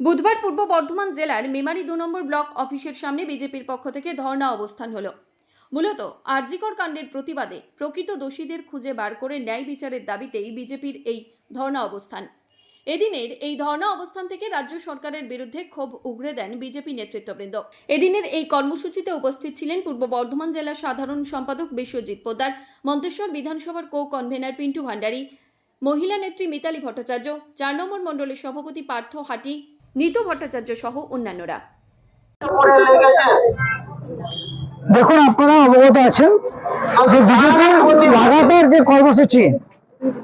বুধবার পূর্ব বর্ধমান জেলার মেমারি দু নম্বর ব্লক অফিসের সামনে বিজেপির পক্ষ থেকে ধর্ণা অবস্থান হলো। মূলত আরজিকর কাণ্ডের প্রতিবাদে প্রকৃত দোষীদের খুঁজে বার করে ন্যায় বিচারের দাবিতেই বিজেপির এই ধর্ণা অবস্থান। এদিনের এই ধর্ণা অবস্থান থেকে রাজ্য সরকারের বিরুদ্ধে ক্ষোভ উগরে দেন বিজেপি নেতৃত্ববৃন্দ। এদিনের এই কর্মসূচিতে উপস্থিত ছিলেন পূর্ব বর্ধমান জেলা সাধারণ সম্পাদক বিশ্বজিৎ পোদ্দার, মন্তেশ্বর বিধানসভার কো কনভেনার পিন্টু ভান্ডারী, মহিলা নেত্রী মিতালি ভট্টাচার্য, চার নম্বর মণ্ডলের সভাপতি পার্থ হাটি নিতু ভট্টাচার্য সহ অন্যান্যরা। দেখুন, আপনারা অবগত আছেন যে বিজেপির লাগাতার যে কর্মসূচি,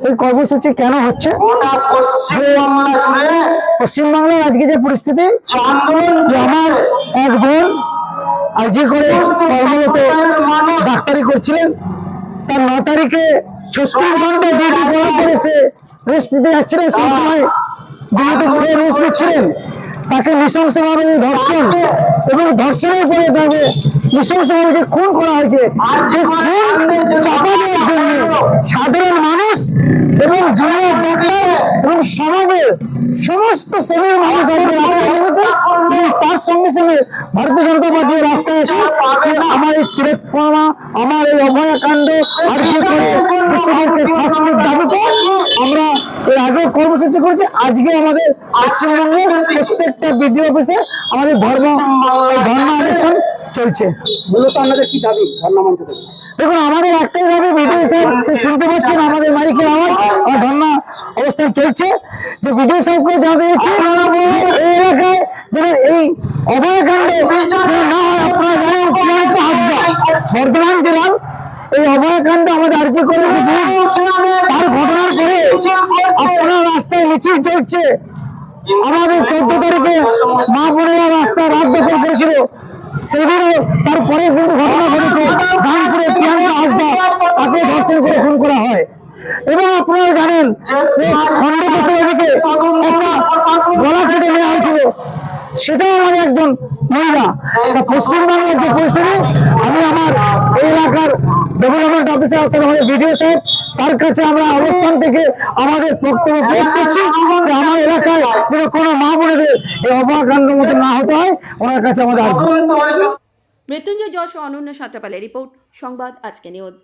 এই কর্মসূচি কেন হচ্ছে? পশ্চিমবাংলার আজকে যে পরিস্থিতি, যে আমার এক বোন যে করে কর্মরত ডাক্তারি করছিলেন, তার ন তারিখে ছত্রিশ ঘণ্টা ডিউটি করার পরে সে রেস্ট দিতে যাচ্ছিলেন সেই সময়। নিচ্ছিলেন, তাকে নৃশংসভাবে ধর্ষণ এবং ধর্ষণের পরে তাকে নৃশংসভাবে যে খুন করা হয়েছে। সে খুন চাপা দেওয়ার জন্য সাধারণ মানুষ এবং ডাক্তার এবং সমাজের সমস্ত শ্রেণির মানুষ তার সঙ্গে সঙ্গে ভারতীয় জনতা পার্টি রাস্তায় আছে। আমার এই তিরস্পনা আমার এই অভয়াকাণ্ড কর্মসূচি করেছি আজকে আমাদের পশ্চিমবঙ্গের প্রত্যেকটা বিডিও অফিসে আমাদের ধর্ম ধর্ম অনুষ্ঠান চলছে। মূলত আপনাদের কি দাবি? ধর্ণা থেকে দেখুন আমাদের একটাই ভাবে ভিডিও সাহেব শুনতে পাচ্ছেন আমাদের মালিকের আওয়াজ আমার ধর্ণা অবস্থান চলছে। যে ভিডিও সাহেবকে জানাতে এই এলাকায় যেন এই অভয়কাণ্ড না হয় আপনারা জানেন বর্ধমান জেলার এই অভয়কাণ্ড আমাদের আর্য করে তার ঘটনার পরে আপনারা রাস্তায় মিছিল চলছে। আমাদের চোদ্দ তারিখে মা বোনেরা রাস্তা রাত দখল করেছিল। সেদিনও তারপরে কিন্তু ঘটনা ঘটেছে, গানপুরে প্রিয়াঙ্কা হাসদা, তাকে ধর্ষণ করে খুন করা হয়। এবং আপনারা জানেন যে খন্ডপতিবাদীকে একটা গলা কেটে নেওয়া হয়েছিল। সেটাও আমাদের একজন মহিলা। তা পশ্চিমবাংলার যে পরিস্থিতি, আমি আমার এই এলাকার ডেভেলপমেন্ট অফিসে অর্থাৎ আমাদের বিডিও সাহেব, তার কাছে আমরা অবস্থান থেকে আমাদের বক্তব্য পেশ করছি। আমার এলাকায় কোনো মা বোনেদের এই অবাকাণ্ড মতো না হতে হয়। ওনার কাছে আমাদের মৃত্যুঞ্জয় যশ অনন্য অনন্য সাঁতরাপালের রিপোর্ট, সংবাদ, আজকে নিউজ।